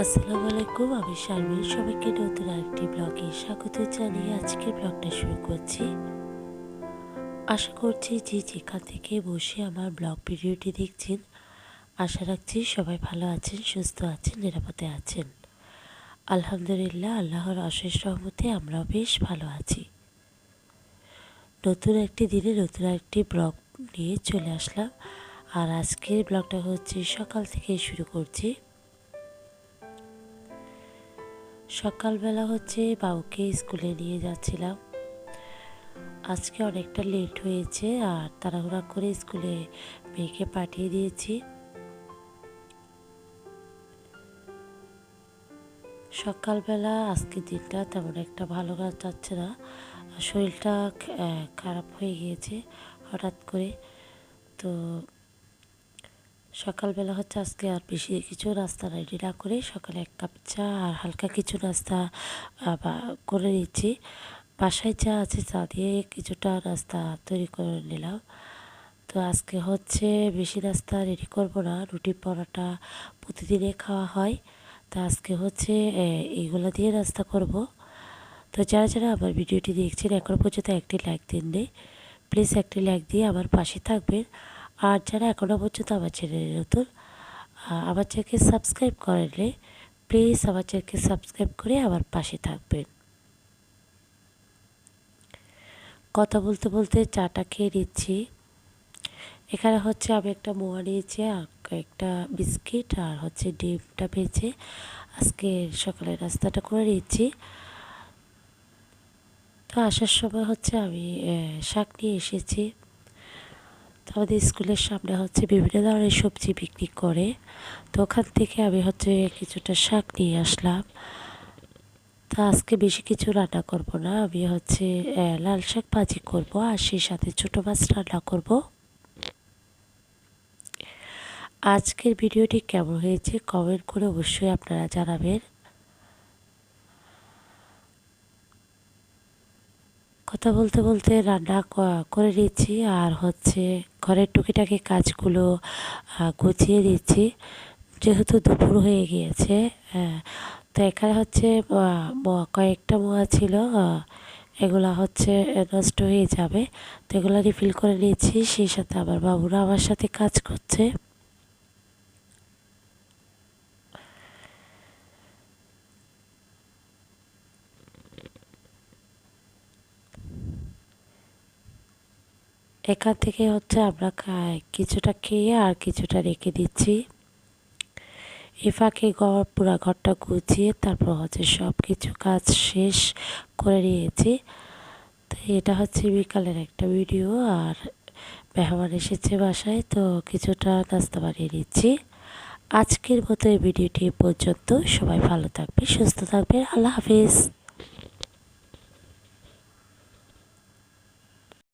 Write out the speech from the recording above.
আসসালামু আলাইকুম, আমি শারমিন। সবাইকে নতুন আরেকটি ব্লগে স্বাগত জানিয়ে আজকের ব্লগটা শুরু করছি। আশা করছি যে যেখান থেকে বসে আমার ব্লগ ভিডিওটি দেখছেন, আশা রাখছি সবাই ভালো আছেন, সুস্থ আছেন, নিরাপদে আছেন। আলহামদুলিল্লাহ, আল্লাহর অশেষ রহমতে আমরাও বেশ ভালো আছি। নতুন একটি দিনে নতুন একটি ব্লগ নিয়ে চলে আসলাম। আর আজকের ব্লগটা হচ্ছে সকাল থেকে শুরু করছি। সকালবেলা হচ্ছে বাবুকে স্কুলে নিয়ে যাচ্ছিলাম। আজকে অনেকটা লেট হয়েছে আর তাড়াহুড়া করে স্কুলে মেয়েকে পাঠিয়ে দিয়েছি। সকালবেলা আজকে দিনটা তেমন একটা ভালো কাজ যাচ্ছে না। শরীরটা খারাপ হয়ে গিয়েছে হঠাৎ করে। তো সকালবেলা হচ্ছে আজকে আর বেশি কিছু নাস্তা রেডি না করে সকালে এক কাপ চা আর হালকা কিছু নাস্তা করে নিচ্ছি। বাসায় চা আছে চা দিয়ে কিছুটা নাস্তা তৈরি করে নিলাম। তো আজকে হচ্ছে বেশি নাস্তা রেডি করব না, রুটি পরোটা প্রতিদিনে খাওয়া হয়। তো আজকে হচ্ছে এইগুলো দিয়ে নাস্তা করব। তো যারা যারা আমার ভিডিওটি দেখছেন এখনও পর্যন্ত একটি লাইক দিন নেই প্লিজ একটি লাইক দিয়ে আমার পাশে থাকবেন। আর যারা এখনও পর্যন্ত আমার চ্যানেলে নতুন আমার চ্যানেলকে সাবস্ক্রাইব করেনলে প্লিজ আমার চ্যানেলকে সাবস্ক্রাইব করে আমার পাশে থাকবেন। কথা বলতে বলতে চাটা খেয়ে নিচ্ছি। এখানে হচ্ছে আমি একটা মোয়া নিয়েছি একটা বিস্কিট, আর হচ্ছে ডিমটা ভেজে আজকে সকালে নাস্তাটা করে নিচ্ছি। তো আসার সময় হচ্ছে আমি শাক নিয়ে এসেছি। আমাদের স্কুলের সামনে হচ্ছে বিভিন্ন ধরনের সবজি বিক্রি করে। তো ওখান থেকে আমি হচ্ছে কিছুটা শাক নিয়ে আসলাম। তা আজকে বেশি কিছু রান্না করব না, আমি হচ্ছে লাল শাক ভাজি করব আর সেই সাথে ছোটো মাছ রান্না করব। আজকের ভিডিওটি কেমন হয়েছে কমেন্ট করে অবশ্যই আপনারা জানাবেন। কথা বলতে বলতে রান্না করে নিচ্ছি আর হচ্ছে ঘরের টুকিটাকি কাজগুলো গুছিয়ে দিচ্ছি যেহেতু দুপুর হয়ে গিয়েছে তো এখানে হচ্ছে কয়েকটা মোয়া ছিল এগুলা হচ্ছে নষ্ট হয়ে যাবে। তো এগুলো রিফিল করে নিয়েছি সেই সাথে আমার বাবুরা আমার সাথে কাজ করছে। এখান থেকে হচ্ছে আমরা কিছুটা খেয়ে আর কিছুটা রেখে দিচ্ছি। এ ফাঁকে ঘর, পুরা ঘরটা গুছিয়ে তারপর হচ্ছে সব কিছু কাজ শেষ করে নিয়েছি। তো এটা হচ্ছে বিকালের একটা ভিডিও আর মেহমান এসেছে বাসায়, তো কিছুটা নাস্তা বানিয়ে নিচ্ছি। আজকের মতো এই ভিডিওটি পর্যন্ত। সবাই ভালো থাকবে সুস্থ থাকবে আল্লাহ হাফিজ।